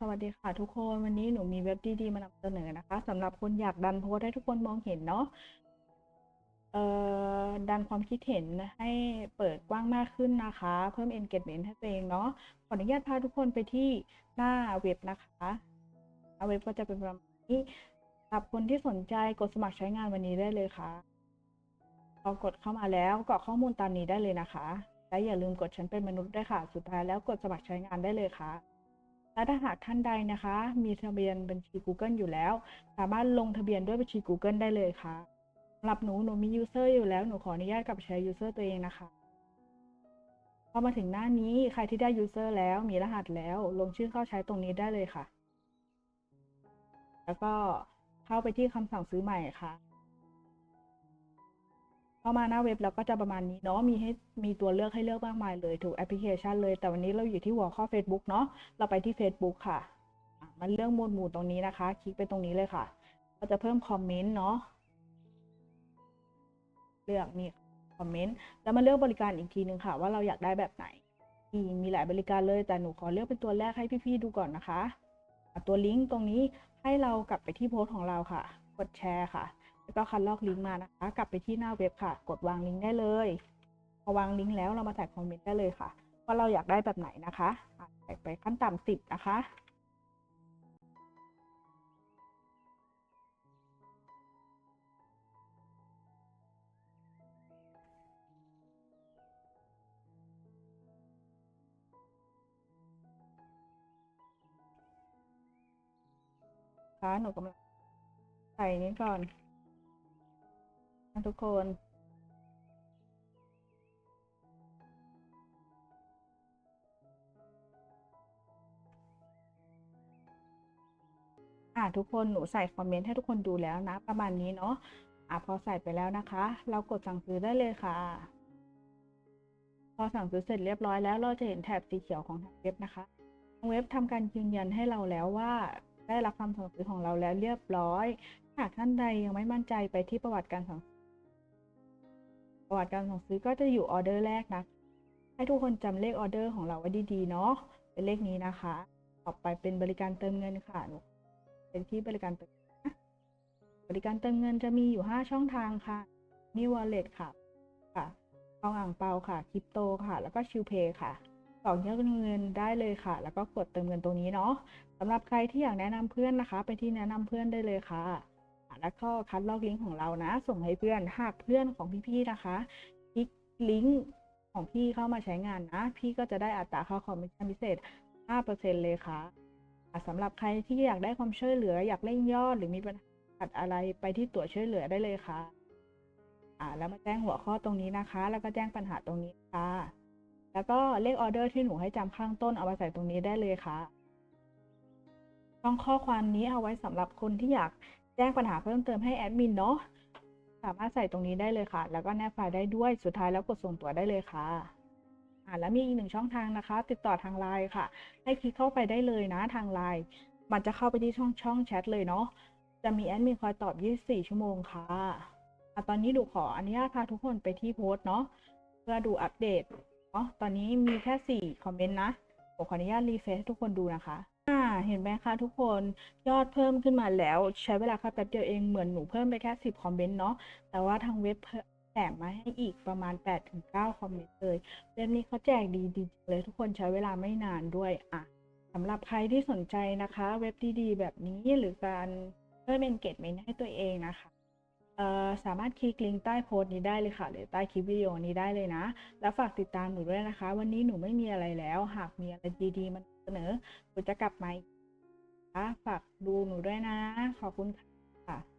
สวัสดีค่ะทุกคนวันนี้หนูมีเว็บดีๆมานำเสนอนะคะสำหรับคนอยากดันโพสให้ทุกคนมองเห็นเนาะเอ่อดันความคิดเห็นให้เปิดกว้างมากขึ้นนะคะ เพิ่ม engagement ให้ตัวเองเนาะขออนุญาตพาทุกคนไปที่หน้าเว็บนะคะหน้าเว็บก็จะเป็นประมาณนี้สำหรับคนที่สนใจกดสมัครใช้งานวันนี้ได้เลยค่ะพอกดเข้ามาแล้วกรอกข้อมูลตามนี้ได้เลยนะคะและอย่าลืมกดฉันเป็นมนุษย์ด้วยค่ะ สุดท้ายแล้วกดสมัครใช้งานได้เลยค่ะ และถ้าหากท่านใดนะคะ มีทะเบียนบัญชี Google อยู่แล้ว สามารถลงทะเบียนด้วยบัญชี Google ได้เลยค่ะสำหรับหนูหนูมี user อยู่แล้วหนูขออนุญาตกับไปใช้ user ตัวเองนะคะพอมาถึงหน้านี้ใครที่ได้ user แล้วมีรหัสแล้ว ลงชื่อเข้าใช้ตรงนี้ได้เลยค่ะ แล้วก็เข้าไปที่คำสั่งซื้อใหม่ค่ะ เข้ามาหน้าเว็บแล้วก็จะประมาณนี้เนาะมีให้มีตัวเลือกให้เลือกมากมายเลยถูกแอปพลิเคชันเลยแต่วันนี้เราอยู่ที่หัวข้อ Facebook เนาะเราไปที่ Facebook ค่ะ มันเรื่องหมวดหมู่ตรงนี้นะคะ คลิกไปตรงนี้เลยค่ะก็จะเพิ่มคอมเมนต์เนาะเลือกนี่คอมเมนต์แล้วมาเลือกบริการอีกทีหนึ่งค่ะ ว่าเราอยากได้แบบไหนมีมีหลายบริการเลยแต่หนูขอเลือกเป็นตัวแรกให้พี่ๆดูก่อนนะคะ ตัวลิงก์ตรงนี้ให้เรากลับไปที่โพสต์ของเราค่ะ กดแชร์ค่ะ แล้วก็คัดลอกลิงก์มานะคะ กลับไปที่หน้าเว็บค่ะ กดวางลิงก์ได้เลยพอวางลิงก์แล้วเรามาใส่คอมเมนต์ได้เลยค่ะ ว่าเราอยากได้แบบไหนนะคะใส่ไปขั้นต่ำสิบนะคะค่ะหนูกำลังใส่นี้ก่อน ทุกคน อะทุกคนหนูใส่คอมเมนต์ให้ทุกคนดูแล้วนะ ประมาณนี้เนาะอะพอใส่ไปแล้วนะคะ เรากดสั่งซื้อได้เลยค่ะ พอสั่งซื้อเสร็จเรียบร้อยแล้วเราจะเห็นแถบสีเขียวของทางเว็บนะคะทางเว็บทำการยืนยันให้เราแล้วว่าได้รับคำสั่งซื้อของเราแล้วเรียบร้อย หากท่านใดยังไม่มั่นใจไปที่ประวัติการสั่งซ ประวัติการสั่งซื้อก็จะอยู่ออเดอร์แรกนะ ให้ทุกคนจำเลขออเดอร์ของเราไว้ดีๆเนาะ เป็นเลขนี้นะคะ ต่อไปเป็นบริการเติมเงินค่ะหนูเป็นที่บริการเติมเงินบริการเติมเงินจะมีอยู่ 5 ช่องทางค่ะนี่ wallet ค่ะ ค่ะทองอ่างเปาค่ะ คริปโตค่ะ แล้วก็ชิลเพย์ค่ะกรอกยอดเงินได้เลยค่ะ แล้วก็กดเติมเงินตรงนี้เนาะสำหรับใครที่อยากแนะนำเพื่อนนะคะ ไปที่แนะนำเพื่อนได้เลยค่ะ แล้วก็คัดลอกลิงก์ของเรานะ ส่งให้เพื่อนหากเพื่อนของพี่ๆนะคะ คลิกลิงก์ของพี่เข้ามาใช้งานนะ พี่ก็จะได้อัตราค่าคอมมิชชั่นพิเศษ 5%เลยค่ะสำหรับใครที่อยากได้ความช่วยเหลืออยากเร่งยอด หรือมีปัญหาัดอะไรไปที่ตัวช่วยเหลือได้เลยค่ะ อ่า แล้วมาแจ้งหัวข้อตรงนี้นะคะ แล้วก็แจ้งปัญหาตรงนี้ค่ะ แล้วก็เลขออเดอร์ที่หนูให้จำข้างต้นเอามาใส่ตรงนี้ได้เลยค่ะช่องข้อความนี้เอาไว้สำหรับคนที่อยาก แจ้งปัญหาเพิ่มเติมให้แอดมินเนาะสามารถใส่ตรงนี้ได้เลยค่ะ แล้วก็แนบไฟล์ได้ด้วยสุดท้ายแล้วกดส่งตัวได้เลยค่ะอ่าแล้วมีอีกหนึ่งช่องทางนะคะ ติดต่อทางไลน์ค่ะ ให้คลิกเข้าไปได้เลยนะทางไลน์มันจะเข้าไปที่ช่องช่องแชทเลยเนาะจะมีแอดมินคอยตอบ 24 ชั่วโมงค่ะอะตอนนี้ดูขออนุญาตพาทุกคนไปที่โพสต์เนาะเพื่อดูอัปเดตเนาะตอนนี้มีแค่ 4 คอมเมนต์นะผมขออนุญาตรีเฟรชให้ทุกคนดูนะคะ อ่าเห็นไหมคะทุกคนยอดเพิ่มขึ้นมาแล้วใช้เวลาแค่แป๊บเดียวเองเหมือนหนูเพิ่มไปแค่10คอมเมนต์เนาะแต่ว่าทางเว็บแถมมาให้อีกประมาณ 8-9 คอมเมนต์เลยเว็บนี้เขาแจกดีดีเลยทุกคนใช้เวลาไม่นานด้วยอะสำหรับใครที่สนใจนะคะ เว็บดีๆแบบนี้หรือการเพิ่ม engagement ให้ตัวเองนะคะ สามารถคลิกลิงก์ใต้โพสต์นี้ได้เลยค่ะ หรือใต้คลิปวิดีโอนี้ได้เลยนะ แล้วฝากติดตามหนูด้วยนะคะ วันนี้หนูไม่มีอะไรแล้ว หากมีอะไรดีๆมันเสนอหนูจะกลับมาอีกนะคะฝากดูหนูด้วยนะ ขอบคุณค่ะ